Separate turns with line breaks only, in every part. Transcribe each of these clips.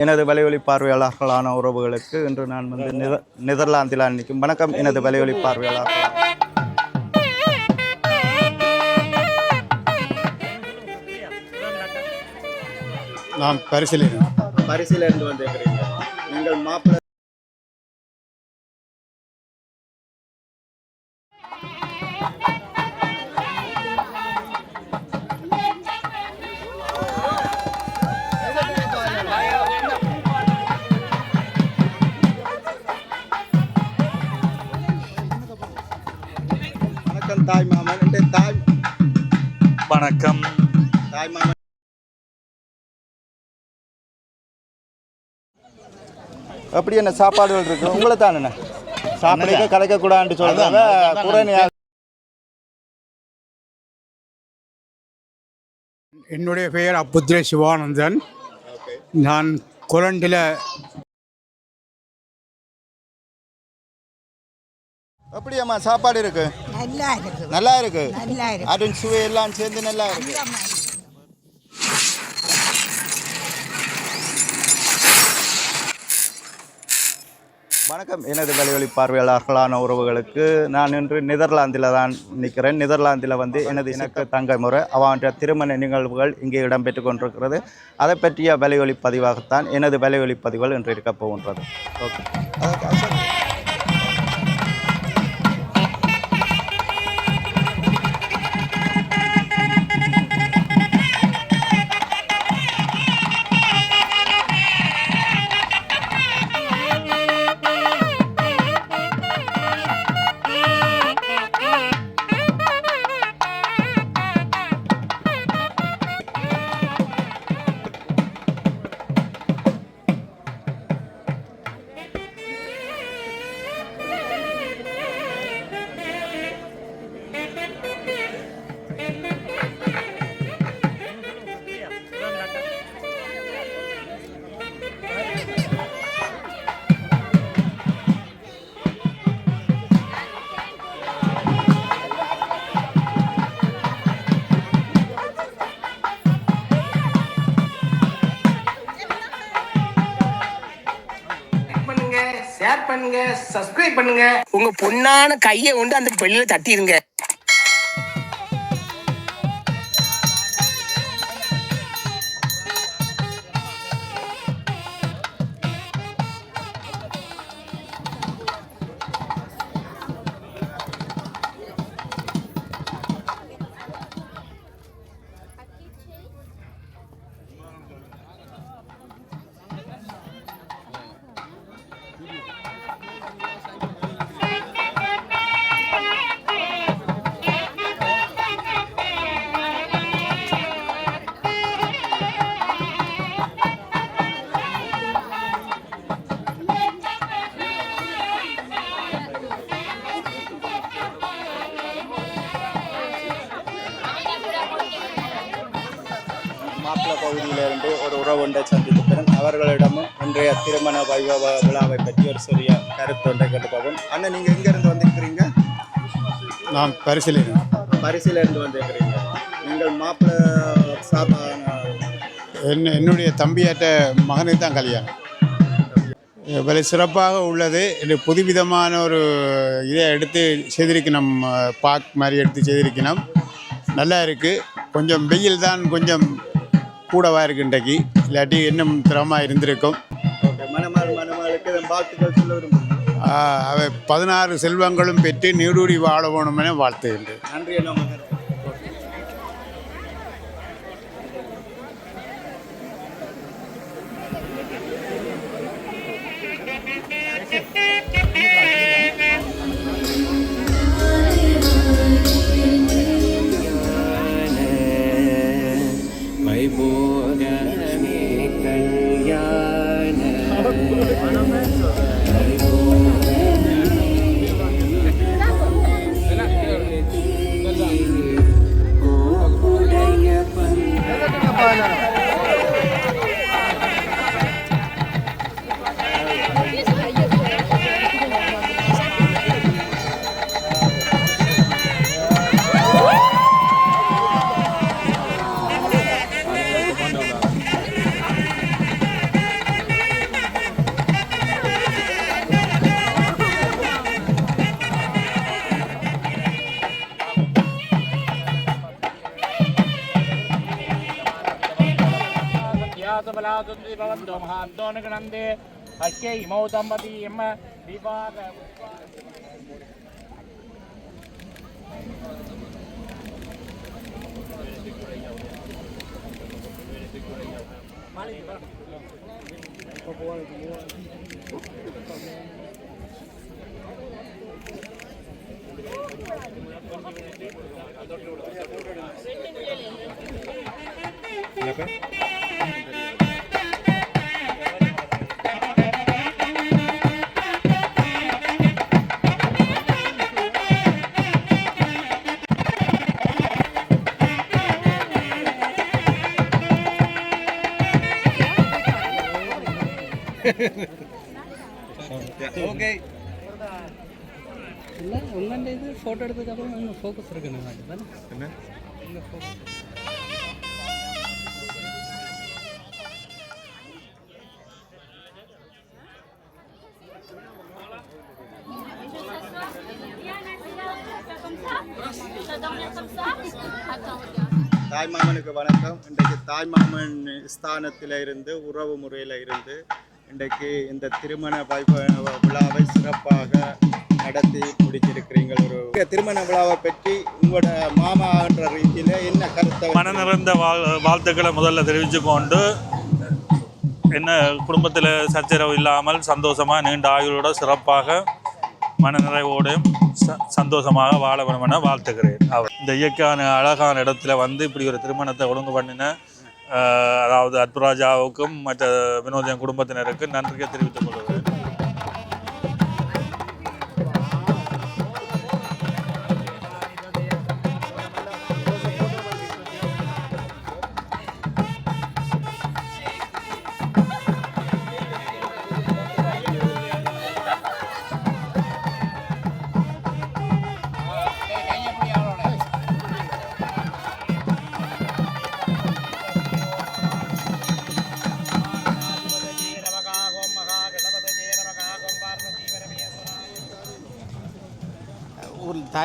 எனது வலைவழி பார்வையாளர்களான உறவுகளுக்கு இன்று நான் வந்து நெத- நெதர்லாந்தில் அன்னைக்கும் வணக்கம். எனது வலைவழி பார்வையாளர்கள்
நான் பரிசீலனை
பரிசிலிருந்து வந்திருக்கிறீங்க நீங்கள் மாப்பிள்ளை வணக்கம். அப்படி என்ன சாப்பாடுகள் இருக்கு? உங்களை தானே சாப்பிட கலைக்க கூடாதுன்னு சொல்றாங்க குரணி
என்னுடைய பெயர் அப்புத்ரே சிவானந்தன். நான் கொலண்டில்
அப்படியாம்மா சாப்பாடு இருக்கு?
நல்லா இருக்கு
நல்லா இருக்கு
நல்லா இருக்கு
அருண் சுவை எல்லாம் சேர்ந்து நல்லா இருக்கு வணக்கம். எனது வலைவழி பார்வையாளர்களான உறவுகளுக்கு நான் இன்று நெதர்லாந்தில் தான் நிற்கிறேன் நெதர்லாந்தில் வந்து எனது எனக்கு தங்கை முறை அவனுடைய திருமண நிகழ்வுகள் இங்கே இடம்பெற்று கொண்டிருக்கிறது. அதை பற்றிய வலைவழி பதிவாகத்தான் எனது வலைவழி பதிவுகள் இன்று இருக்கப் போகின்றது. ஓகே.
சப்ஸ்கிரைப் பண்ணுங்க. உங்க பொண்ணான கையை கொண்டு அந்த பெல்லில தட்டிடுங்க
நாம் பரிசீலனை
பரிசிலிருந்து வந்திருக்கிறீங்க. நீங்கள் மாப்பிள்ளை சாப்பா
என்ன என்னுடைய தம்பியாட்ட மகனுக்கு தான் கல்யாணம். இவ்வளவு சிறப்பாக உள்ளது. புதுவிதமான ஒரு இதை எடுத்து செய்திருக்கணும். பாக் மாதிரி எடுத்து செய்திருக்கணும். நல்லா இருக்குது கொஞ்சம் வெயில் தான் கொஞ்சம் கூடவா இருக்கு இன்றைக்கு. இல்லாட்டி இன்னும் திறமாக இருந்திருக்கும்.
ஓகே மணமாள் மணமாளுக்கு வாழ்த்துக்கள் சொல்ல விரும்புகிறேன்.
அவை பதினாறு செல்வங்களும் பெற்று நீடூடி வாழ வேணுமென வாழ்த்துகின்றேன்.
நன்றி
දීර්ඝවතුන්දී භවන්තෝ මහාන්තෝනක නන්දේ අක්කේ ඉමෝ දම්පති එම විවාහ
ஓகே
இல்லை உங்கள்கிட்ட இது ஃபோட்டோ எடுத்ததுக்கப்புறம் இன்னும் ஃபோக்கஸ் இருக்குன்னு தானே?
என்ன?
இல்லை ஃபோக்கஸ்
தாய்மாமனுக்கு வணக்கம். இன்றைக்கு தாய்மாமன் ஸ்தானத்தில் இருந்து உறவு முறையில் இருந்து இன்றைக்கு இந்த திருமண வாய்ப்பு விழாவை சிறப்பாக நடத்தி முடிச்சிருக்கிறீங்க ஒரு திருமண விழாவை பற்றி உங்களோட மாமா என்ற ரீதியில் என்ன கருத்தை
மன நிறைந்த வாழ் வாழ்த்துக்களை முதல்ல தெரிவித்து கொண்டு என்ன குடும்பத்தில் சச்சரவு இல்லாமல் சந்தோஷமாக நீண்ட ஆயுளோட சிறப்பாக மனநிறைவோடு ச சந்தோஷமாக வாழ வேண்டும் என வாழ்த்துக்கிறேன் அவர் இந்த இயற்கையான அழகான இடத்துல வந்து இப்படி ஒரு திருமணத்தை ஒழுங்கு பண்ணின அதாவது அத்புராஜாவுக்கும் மற்ற வினோதன் குடும்பத்தினருக்கு நன்றியை தெரிவித்துக் கொள்கிறேன்.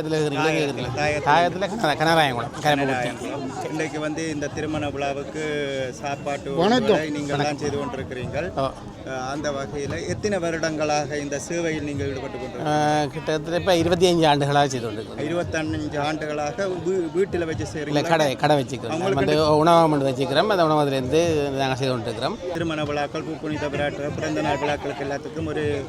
தாயத்தில் இருக்கிறீங்களா
தாயத்துல,
கேட்குறீங்களா
தாயத்துல.
தாயத்தில் கனராயங்குளம் கரைமுகூர்த்தி
இன்றைக்கு வந்து இந்த திருமண விழாவுக்கு சாப்பாட்டு
வணக்கம்.
நீங்கள் தான் செய்து கொண்டிருக்கிறீர்கள். அந்த வகையில் எத்தனை வருடங்களாக இந்த சேவையில் நீங்கள் ஈடுபட்டு கொண்டிருக்கிறீர்கள்
ஆஹ் கிட்டத்தட்ட இப்போ இருபத்தி அஞ்சு ஆண்டுகளாக செய்து கொண்டிருக்கிறோம்.
இருபத்தஞ்சு ஆண்டுகளாக வீ- வீட்டில் வச்சு
இல்லை
செய்கிறீங்களா
கடை கடை வச்சுக்கிறோம். நம்ம வந்து உணவகம் மட்டும் வச்சுக்கிறோம். அந்த உணவகத்துலேருந்து நாங்கள் செய்து கொண்டிருக்கிறோம்.
திருமண விழாக்கள் புப்புனித விழாக்கள் பிறந்த நாள் விழாக்களுக்கு எல்லாத்துக்கும் ஒரு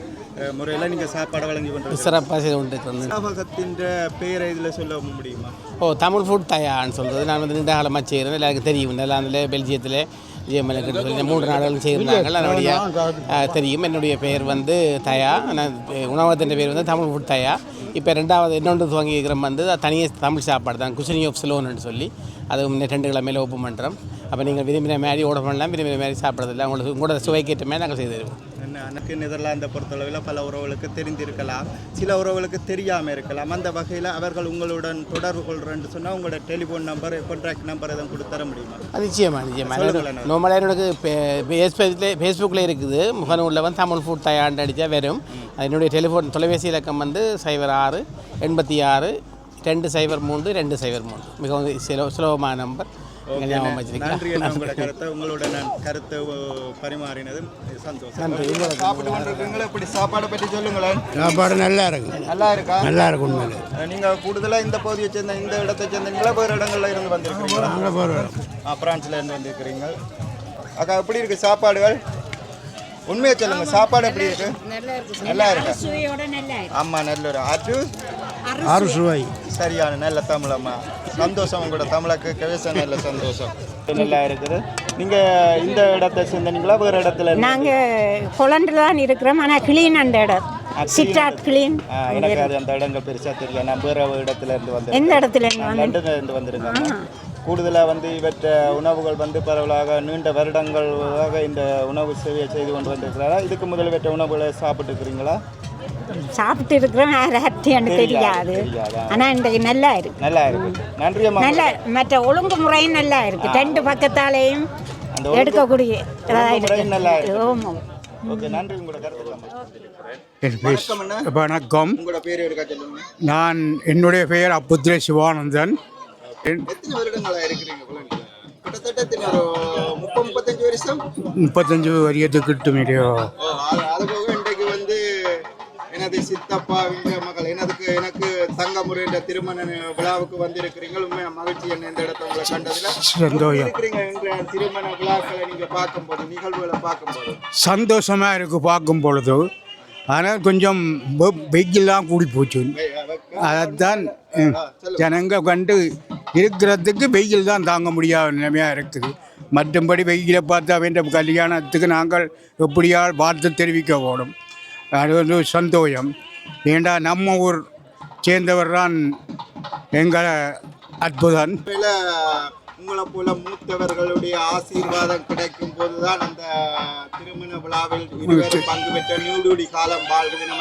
முறையில் நீங்கள் சாப்பாடு வழங்கி கொண்டிருக்கிறீங்க
சிறப்பாக செய்து கொண்டிருக்கிறோம்
உணவகத்தின் பெயரை இதில் சொல்ல முடியுமா?
ஓ தமிழ் ஃபுட் தயான்னு சொல்கிறது நான் வந்து நீண்ட காலமாக செய்கிறேன் எல்லாருக்கும் தெரியும். நெதர்லாந்தில் பெல்ஜியத்தில் ஜிஎம்எல்க்கு சொல்லி மூன்று நாடுகளும் செய்கிறாங்க அதனுடைய தெரியும். என்னுடைய பெயர் வந்து தயா. நான் உணவகத்தின் பேர் வந்து தமிழ் ஃபுட் தயா. இப்போ ரெண்டாவது இன்னொன்று துவங்கிக்கிறோம் வந்து அது தனியாக தமிழ் சாப்பாடு தான். குஷினி ஆஃப் சிலோன்னு சொல்லி அது ரெண்டு கிழமையில் ஓப்பன் பண்ணுறோம் அப்போ நீங்கள் விரும்பின மாதிரி ஓட பண்ணலாம் விரும்பின மாதிரி சாப்பிட்றதில்ல. உங்களுக்கு உங்களோட சுவைக்கேற்ற மாதிரி நாங்கள் செய்து தருவோம்.
என்ன எனக்கு நெதர்லாந்தை பொறுத்தளவில் பல உறவுகளுக்கு தெரிந்திருக்கலாம். சில உறவுகளுக்கு தெரியாமல் இருக்கலாம். அந்த வகையில் அவர்கள் உங்களுடன் தொடர்பு கொள்றேன்னு சொன்னால் உங்களோட டெலிஃபோன் நம்பர் கான்டாக்ட் நம்பர் எதுவும் கொடுத்து தர முடியுமா?
அது நிச்சயமா நிச்சயமா.
சொல்லுங்களேன்.
நார்மலாக என்னோட ஃபேஸ்புக்கில் ஃபேஸ்புக்கில் இருக்குது. முகநூலில் வந்து தமிழ் ஃபுட் தயாண்டு அடித்தா வரும். என்னுடைய டெலிஃபோன் தொலைபேசி இலக்கம் வந்து சைபர் ஆறு எண்பத்தி ஆறு ரெண்டு சைபர் மூன்று ரெண்டு சைபர் மூன்று. மிகவும் சுலோ சுலபமான நம்பர் ஞாபகம்
உங்களோட கருத்தை உங்களோட நான் கருத்தை அஹ், பரிமாறினது சந்தோஷம். சாப்பிட்டு இப்படி சாப்பாடை பற்றி சொல்லுங்களேன்.
சாப்பாடு நல்லா இருக்கு.
நல்லா இருக்கா?
நல்லா இருக்கு உண்மையிலே.
அஹ், நீங்க கூடுதலா இந்த பகுதியை சேர்ந்த இந்த இடத்தை சேர்ந்தீங்களா வேறு இடங்கள்ல இருந்து
போகிறோம்
ஆ பிரான்ஸ்ல இருந்து வந்திருக்கிறீங்க. அக்கா எப்படி இருக்கு சாப்பாடுகள்? உண்மையை சொல்லுங்க சாப்பாடு எப்படி இருக்கு? நல்லா இருக்கு.
சுவையோட நல்லா இருக்கு.
ஆமா நல்ல ஒரு அரு
ஆறு சுவை
சரியான நல்ல தமிழம்மா சந்தோஷம் உங்களோட தமிழை கேட்கவே நல்ல சந்தோஷம். நல்லா இருக்குது. நீங்க இந்த இடத்தை சேர்ந்தீங்களா? வேறு இடத்துல இருந்து?
நாங்க கொலண்டில் தான் இருக்கிறோம். ஆனால் கிளீன் அந்த இடம். சிட்ராட் கிளீன்.
எனக்கு அது அந்த இடங்கள் பெருசா தெரியல நான் வேற இடத்துல இருந்து வந்து
எந்த இடத்துல இருந்து
இருந்து கூடுதலாக வந்து இவற்ற உணவுகள் வந்து பரவலாக நீண்ட வருடங்களாக இந்த உணவு சேவையை செய்து கொண்டு வந்திருக்கிறாரா? இதுக்கு முதல் இவற்ற உணவுகளை சாப்பிட்டு இருக்கிறீங்களா
சாப்பிட்டு இருக்கிறோம் ஹத்தின்னு தெரியாது
தெரியாதா?
ஆனால் இன்றைக்கு நல்லா இருக்கு.
நல்லா இருக்கு. நன்றி அம்மா
நல்ல மற்ற ஒழுங்கு முறையும் நல்லா இருக்கு. ரெண்டு பக்கத்தாலேயும் எடுக்கக்கூடிய
வணக்கம்
நான் என்னுடைய பெயர் அப்புத்திர சிவானந்தன்.
முப்பத்தஞ்சு வருஷம்?
முப்பத்தஞ்சு வரியத்துக்கு கிட்டுமீடியோ
ஓ, அது அது போக இன்றைக்கு வந்து எனது சித்தப்பா இங்க மகள். எனதுக்கு எனக்கு தங்கமுறை என்ற திருமண விழாவுக்கு வந்திருக்கிறீங்க. உண்மையா மகிழ்ச்சி என்ன இந்த இடத்த உங்களை கண்டதுல? இருக்கிறீங்க என்ற திருமண விழாக்களை நீங்க பார்க்கும்போது நிகழ்வுகளை பார்க்கும்போது
சந்தோஷமாக இருக்குது பார்க்கும் பொழுது. ஆனால் கொஞ்சம் வெ- வெயில்லாம் கூடி போச்சு. அதைத்தான் ம், ஜனங்க கண்டு இருக்கிறதுக்கு வெயில் தான் தாங்க முடியாத நிலைமையாக இருக்குது. மற்றபடி வெயிலை பார்த்து அவன் கல்யாணத்துக்கு நாங்கள் எப்படியால் பார்த்து தெரிவிக்க போடும் அது வந்து சந்தோஷம். ஏண்டா நம்ம ஊர் சேர்ந்தவர் தான் எங்கள்
அற்புதன் உங்களை போல மூத்தவர்களுடைய ஆசீர்வாதம் கிடைக்கும் போதுதான் அந்த திருமண விழாவில் இருவரும் பங்கு பெற்ற நீடூடி காலம் வாழ்வு தினம்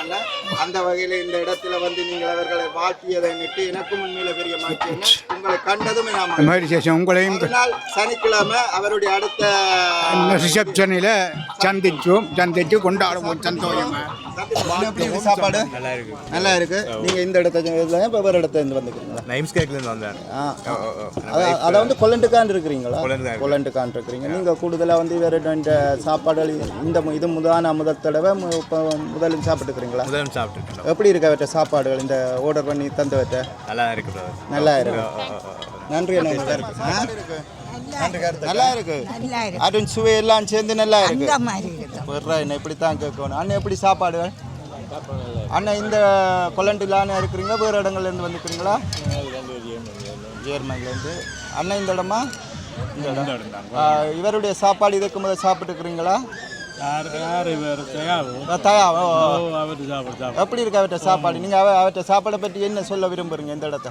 அந்த வகையில இந்த இடத்துல வந்து நீங்கள் அவர்களை வாழ்த்தியதை நிட்டு எனக்கும் உண்மையில பெரிய மகிழ்ச்சி. உங்களை கண்டதும்
சேஷம் உங்களையும்
சனிக்கிழமை அவருடைய அடுத்த
ரிசப்ஷனில் சந்திச்சோம். சந்திச்சு கொண்டாடுவோம்.
இருக்கு சாப்பாடு? நல்லா இருக்கு நல்லா இருக்கு. நீங்க இந்த இடத்த இப்போ வேறு இடத்துல இருந்து வந்துக்கிறீங்களா?
நைம்ஸ் கேக்லேருந்து வந்தேன்.
அதை வந்து கொல்லண்டுக்கான் இருக்கிறீங்களா கொல்லண்டுக்கான் இருக்கிறீங்க நீங்கள் கூடுதலாக வந்து வேறு இந்த சாப்பாடுகள் இந்த இது முதான முதல் தடவை இப்போ முதலில் சாப்பிட்டுக்கிறீங்களா?
முதல்ல சாப்பிட்டுருக்கேன்
எப்படி இருக்க அவற்ற சாப்பாடுகள்? இந்த ஆர்டர் பண்ணி தந்தவற்ற
நல்லா இருக்கு
நல்லா இருக்கு. நன்றி அண்ணா. ஆ? நல்லா இருக்கு. அருண் சுவை எல்லாம் சேர்ந்து நல்லா இருக்கு. என்ன இப்படி தான் கேட்கணும். அண்ணன் எப்படி சாப்பாடுகள்? அண்ணன் இந்த கொலண்டிலான இருக்கிறீங்க வேறு இடங்கள்லேருந்து வந்துக்கிறீங்களா ஜேர்மன்லேருந்து அண்ணன் இந்த இடமா? இந்த இடம். இவருடைய சாப்பாடு இதுக்கு முதல் ஓ. எப்படி இருக்கு அவர்கிட்ட சாப்பாடு? நீங்கள் அவ அவர்கிட்ட சாப்பாடை பற்றி என்ன சொல்ல விரும்புறீங்க இந்த இடத்த?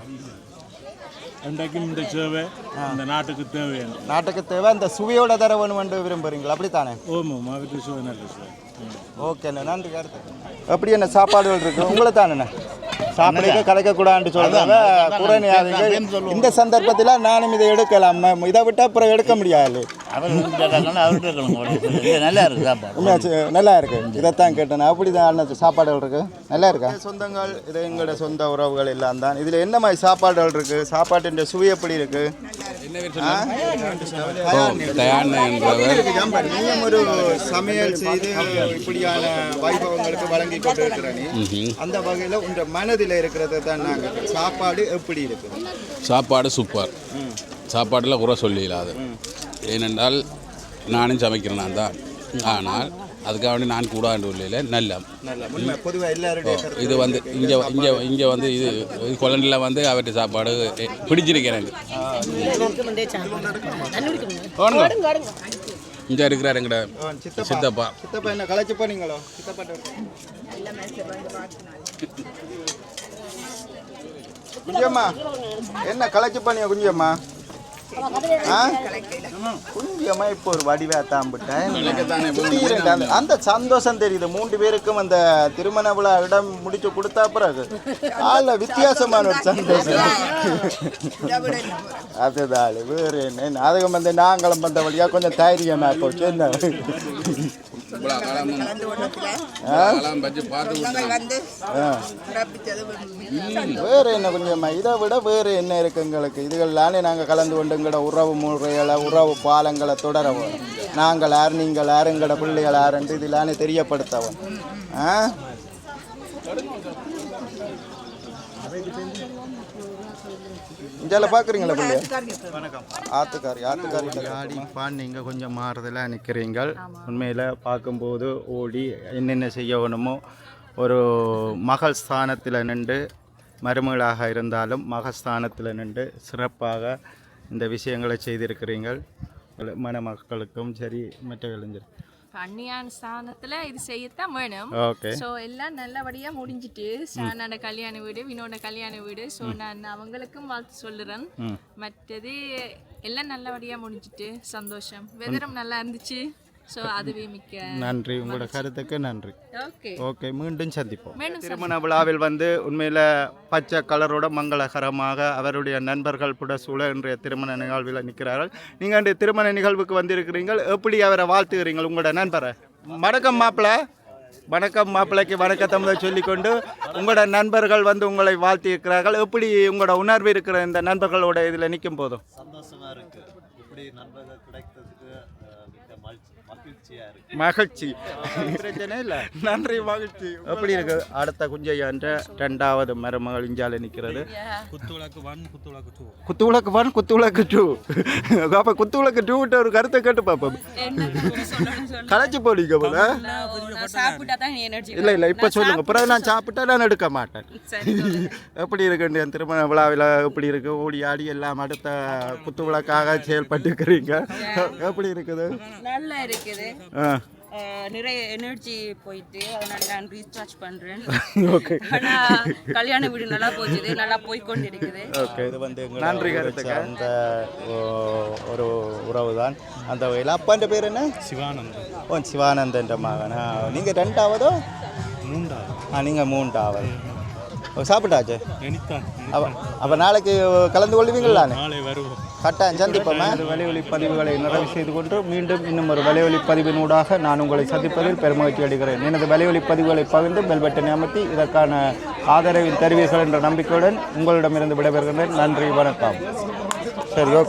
இன்றைக்கும் இந்த சேவை இந்த நாட்டுக்கு தேவையான
நாட்டுக்கு தேவை இந்த சுவையோட தர வேணும் என்று விரும்புறீங்களா? அப்படித்தானே?
ஓமம் அவருக்கு சுவை நல்ல சுவை.
ஓகேண்ணே நன்றி கருத்து. எப்படி என்ன சாப்பாடுகள் இருக்கு? உங்களை தானே சாப்பிடுக்க கலைக்கக்கூடாதுன்னு சொல்றாங்க குறையாதீங்க இந்த சந்தர்ப்பத்தில் நானும் இதை எடுக்கலாம். இதை விட்டா அப்புறம் எடுக்க முடியாது.
நல்லா இருக்கு சாப்பாடு.
நல்லா இருக்கு. இதைத்தான் கேட்டேன். அப்படி தான் சாப்பாடுகள் இருக்கு. நல்லா இருக்கா? சொந்தங்கள் இது எங்களோட சொந்த உறவுகள் எல்லாம் தான். இதில் என்ன மாதிரி சாப்பாடுகள் இருக்கு? சாப்பாட்டின் சுவை எப்படி இருக்கு? நீயும் ஒரு சமையல் செய்து இப்படியான வைபவங்களுக்கு வழங்கி கொண்டிருக்கிற நீ அந்த வகையில் உங்க மனதில் இருக்கிறத தான் நாங்கள் சாப்பாடு எப்படி இருக்கு?
சாப்பாடு சூப்பர். சாப்பாட்டில் குறை சொல்லிடாது ஏனென்றால் நானும் சமைக்கிறேன் நான் தான். ஆனால் அதுக்காக வேண்டி நான் கூட இல்லையில நல்ல. இது வந்து இங்கே இங்கே இங்கே வந்து இது கொலண்டில் வந்து அவர்கிட்ட சாப்பாடு பிடிச்சிருக்கு எனக்கு. இங்கே இருக்கிறார் எங்கட
சித்தப்பா.
சித்தப்பா.
சித்தப்பா என்ன கலைச்சு போனீங்களோ சித்தப்பா குஞ்சியம்மா என்ன கலைச்சு பண்ணிய குஞ்சியம்மா? ஆ? குஞ்சியம்மா இப்போ ஒரு வடிவா தாம்பிட்டேன். திடீரென்று அந்த- அந்த சந்தோஷம் தெரியுது. மூன்று பேருக்கும் அந்த திருமண விழா இடம் முடிச்சு கொடுத்தா பிறகு. ஆள வித்தியாசமான ஒரு சந்தோஷம். அதுதான் வேறு என்ன? அதுக்கு வந்து நாங்களும் வந்த வழியா கொஞ்சம் தைரியமா போச்சு. என்ன. வேற என்ன கொஞ்சம் இதை விட வேறு என்ன இருக்கு எங்களுக்கு? இதுகளானே நாங்கள் கலந்து கொண்டு எங்களோட உறவு முறைகளை உறவு பாலங்களை தொடரவும். நாங்கள் யார் நீங்கள் யார் எங்களோட பிள்ளைகள் யாருன்ட்டு இதிலானே தெரியப்படுத்தவும். ஆ? இந்தியாவில் பார்க்குறீங்களா வணக்கம். ஆத்துக்காரி ஆத்துக்காரி. ஆடி பான் நீங்கள் கொஞ்சம் மாறுதலாக நிற்கிறீங்கள் உண்மையில் பார்க்கும்போது ஓடி என்னென்ன செய்ய வேணுமோ ஒரு மகள் ஸ்தானத்தில் நின்று மருமகளாக இருந்தாலும் மகஸ்தானத்தில் நின்று சிறப்பாக இந்த விஷயங்களை செய்திருக்கிறீங்கள். மணமக்களுக்கும் சரி மற்ற இளைஞர்
கன்னியான் ஸ்தானத்துல இது செய்யத்தான் வேணும். ஸோ எல்லாம் நல்லபடியா முடிஞ்சிட்டு ஷானோட கல்யாண வீடு வினோட கல்யாண வீடு. ஸோ நான் அவங்களுக்கும் வாழ்த்து சொல்லுறேன் மற்றது எல்லாம் நல்லபடியா முடிஞ்சிட்டு சந்தோஷம். வெதரும் நல்லா இருந்துச்சு. ஸோ அதுவே மிக்க
நன்றி. உங்களோட கருத்துக்கு நன்றி.
ஓகே.
ஓகே மீண்டும் சந்திப்போம். திருமண விழாவில் வந்து உண்மையில் பச்சை கலரோட மங்களகரமாக அவருடைய நண்பர்கள் புடசூழ இன்றைய திருமண நிகழ்வில் நிற்கிறார்கள். நீங்கள் அந்த திருமண நிகழ்வுக்கு வந்திருக்கிறீர்கள். எப்படி அவரை வாழ்த்துகிறீங்கள் உங்களோட நண்பரை? வணக்கம் மாப்பிள்ளை வணக்கம் மாப்பிள்ளைக்கு வணக்கத்தை முதல் சொல்லிக்கொண்டு உங்களோட நண்பர்கள் வந்து உங்களை வாழ்த்தி இருக்கிறார்கள் எப்படி உங்களோட உணர்வு இருக்கிற இந்த நண்பர்களோட இதில் நிற்கும் போதும்?
சந்தோஷமா இருக்கு. இப்படி
இப்படி நண்பர்கள் கிடைத்ததுக்கு is மகிழ்ச்சி.
பிரச்சனை இல்லை. நன்றி மகிழ்ச்சி. எப்படி இருக்கு? அடுத்த குஞ்சையான்ற ரெண்டாவது மருமகள் இஞ்சால நிற்கிறது
குத்துவிளக்கு ஒன் குத்துவிளக்கு டூ
குத்து விளக்கு ஒன் குத்து விளக்கு டூ அப்போ குத்து விளக்கு டூட்ட ஒரு கருத்தை கேட்டு பார்ப்போம். களைச்சு போடிங்க போல இல்லை இல்லை இப்போ சொல்லுங்க. பிறகு நான் சாப்பிட்டா நான் எடுக்க மாட்டேன். எப்படி இருக்கு என் திருமண விழாவில்? எப்படி இருக்கு? ஓடி ஆடி எல்லாம் அடுத்த குத்து விளக்காக செயல்பட்டுக்கிறீங்க. எப்படி இருக்குது?
நல்லா இருக்குது. நிறைய எனர்ஜி போயிட்டு அதனால நான் ரீசார்ஜ் பண்றேன்.
ஓகே
ஆனா கல்யாண வீடு நல்லா போச்சுது நல்லா போய் கொண்டு இருக்குது
ஓகே இது வந்து நன்றி கருத்துக்கு அந்த ஓ- ஒரு உறவு தான் அந்த வகையில் அப்பான்ற பேர் என்ன?
சிவானந்தம்
ஓ சிவானந்தன்ற மகனா? நீங்கள் ரெண்டாவதோ?
மூன்றாவது.
ஆ நீங்கள் மூன்றாவது. சாப்பிட்டாச்சு? அப்போ அப்போ நாளைக்கு கலந்து கொள்வீங்களா
நாளை வருவோம்.
கட்டாயம் சந்திப்போமா? வலையொலி பதிவுகளை நிறைவு செய்து கொண்டு மீண்டும் இன்னும் ஒரு வலையொலி பதிவினூடாக நான் உங்களை சந்திப்பதில் பெருமகிழ்ச்சி அடைகிறேன். எனது வலையொலி பதிவுகளை பகிர்ந்து பெல் பட்டனை அமர்த்தி இதற்கான ஆதரவில் தருவீர்கள் என்ற நம்பிக்கையுடன் உங்களிடமிருந்து விடைபெறுகின்றேன் நன்றி வணக்கம். சரி ஓகே.